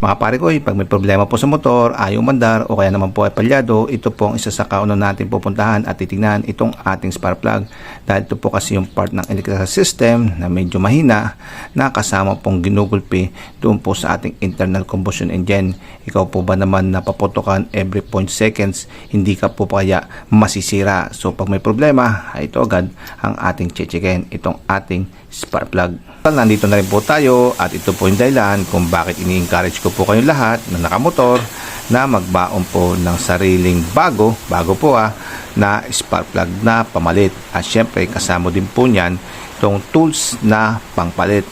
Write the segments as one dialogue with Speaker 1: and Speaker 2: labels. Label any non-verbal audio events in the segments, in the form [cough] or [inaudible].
Speaker 1: Mga pare ko, pag may problema po sa motor, ayaw mandar o kaya naman po ay palyado, ito po ang isa sa kauna natin pupuntahan at titignan itong ating spark plug. Dahil ito po kasi yung part ng electrical system na medyo mahina na kasama pong ginugulpi doon po sa ating internal combustion engine. Ikaw po ba naman napaputokan every point seconds, hindi ka po pa kaya masisira. So pag may problema, ay ito agad ang ating chichikin, itong ating spark plug. Nandito na rin po tayo at ito po yung dahilan kung bakit ini-encourage ko po kayong lahat na nakamotor na magbaon po ng sariling bago, bago po ah, na spark plug na pamalit. At syempre kasama din po niyan itong tools na pangpalit.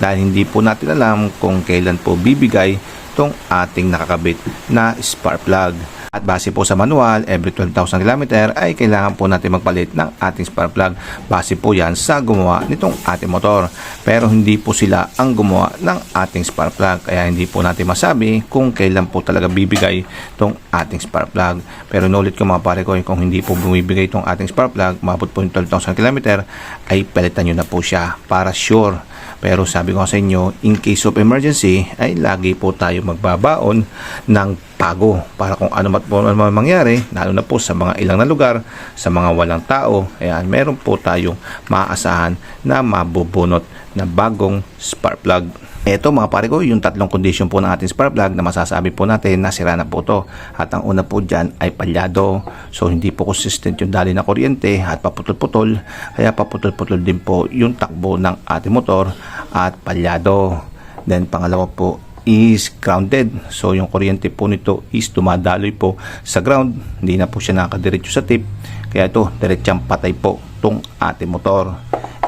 Speaker 1: Dahil hindi po natin alam kung kailan po bibigay itong ating nakakabit na spark plug. At base po sa manual, every 12,000 km ay kailangan po natin magpalit ng ating spark plug. Base po yan sa gumawa nitong ating motor. Pero hindi po sila ang gumawa ng ating spark plug. Kaya hindi po natin masabi kung kailan po talaga bibigay itong ating spark plug. Pero inulit ko mga pare ko, kung hindi po bumibigay itong ating spark plug, mabot po yung 12,000 km, ay palitan nyo na po siya para sure. Pero sabi ko sa inyo, in case of emergency, ay lagi po tayo magbabaon ng pago para kung ano mat po naman mangyari, lalo na po sa mga ilang na lugar, sa mga walang tao, ayan, meron po tayong maaasahan na mabubunot na bagong spark plug. Ito mga pare ko, yung tatlong condition po ng ating spark plug na masasabi po natin na sira na po to. At ang una po dyan ay palyado. So hindi po consistent yung dali na kuryente at paputol-putol. Kaya paputol-putol din po yung takbo ng ating motor at palyado. Then pangalawa po is grounded. So yung kuryente po nito is dumadaloy po sa ground. Hindi na po siya nakadiretso sa tip. Kaya ito, diretsang patay po itong ating motor.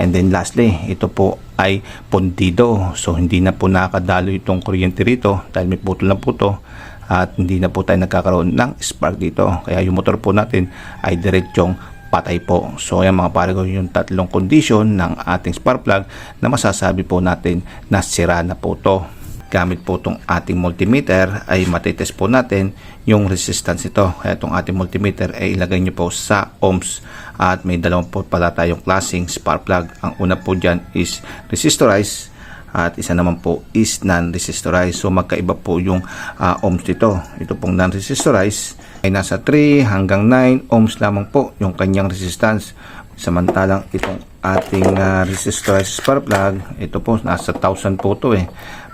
Speaker 1: And then lastly, ito po ay pondido. So hindi na po nakadalo itong kuryente rito dahil may putol na po to at hindi na po tayo nagkakaroon ng spark dito. Kaya yung motor po natin ay diretsong patay po. So yan mga pare ko yung tatlong condition ng ating spark plug na masasabi po natin na sira na po to gamit po itong ating multimeter ay matitest po natin yung resistance nito. Kaya itong ating multimeter ay ilagay nyo po sa ohms at may dalawang po pala tayong klaseng spark plug. Ang una po dyan is resistorize at isa naman po is non-resistorize. So magkaiba po yung uh, ohms dito. Ito pong non-resistorize ay nasa 3 hanggang 9 ohms lamang po yung kanyang resistance. Samantalang itong ating uh, resistorize spark plug, ito po nasa 1000 po to eh.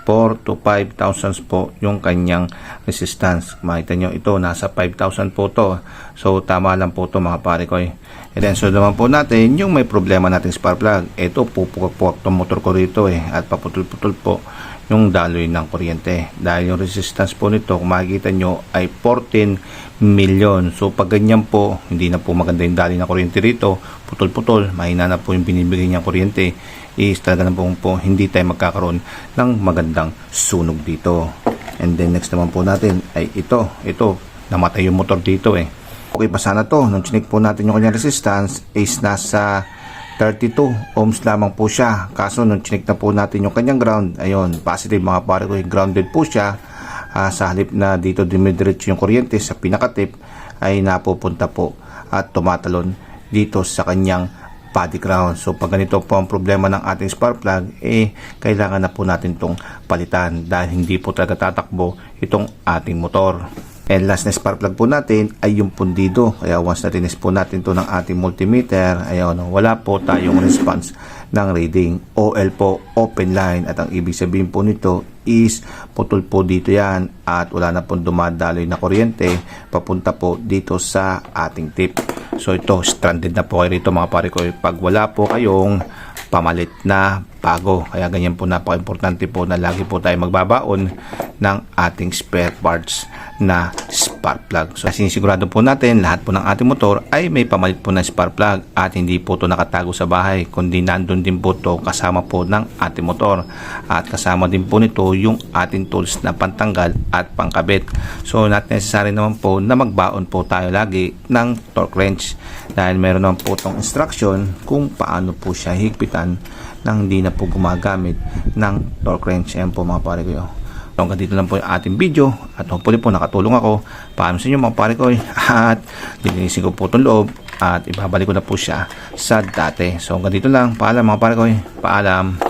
Speaker 1: 4 to 5,000 po yung kanyang resistance. Makita nyo ito, nasa 5,000 po to. So, tama lang po to mga pare ko. Eh. And then, so naman po natin, yung may problema nating spark plug. Ito, pupukak-pukak itong motor ko rito eh. At paputol-putol po yung daloy ng kuryente. Dahil yung resistance po nito, kung makikita nyo, ay 14 million. So, pag ganyan po, hindi na po maganda yung daloy ng kuryente rito. Putol-putol, mahina na po yung binibigay niyang kuryente is talaga na po, po hindi tayo magkakaroon ng magandang sunog dito. And then next naman po natin ay ito. Ito, namatay yung motor dito eh. Okay pa sana to. Nung chinik po natin yung kanyang resistance is nasa 32 ohms lamang po siya. Kaso nung chinik na po natin yung kanyang ground, ayun, positive mga pare ko, grounded po siya. Uh, sa halip na dito dumidiretso yung kuryente sa pinakatip ay napupunta po at tumatalon dito sa kanyang body ground. So pag ganito po ang problema ng ating spark plug, eh kailangan na po natin itong palitan dahil hindi po talaga tatakbo itong ating motor. And last na spark plug po natin ay yung pundido. Kaya once na tinis po natin to ng ating multimeter, ayun, wala po tayong response ng reading. OL po, open line. At ang ibig sabihin po nito is putol po dito yan at wala na pong dumadaloy na kuryente papunta po dito sa ating tip. So ito, stranded na po kayo rito mga pare ko. Pag wala po kayong pamalit na bago. Kaya ganyan po napaka-importante po na lagi po tayo magbabaon ng ating spare parts na spark plug. So sinisigurado po natin lahat po ng ating motor ay may pamalit po ng spark plug at hindi po to nakatago sa bahay kundi nandun din po to kasama po ng ating motor at kasama din po nito yung ating tools na pantanggal at pangkabit. So not necessary naman po na magbaon po tayo lagi ng torque wrench dahil meron naman po itong instruction kung paano po siya higpitan nang hindi na po gumagamit ng torque wrench. Ayan po mga pare ko. So hanggang dito lang po yung ating video at hopefully po nakatulong ako. Paano sa inyo mga pare ko [laughs] at lilinisin ko po itong loob at ibabalik ko na po siya sa dati. So hanggang dito lang. Paalam mga pare ko. Paalam.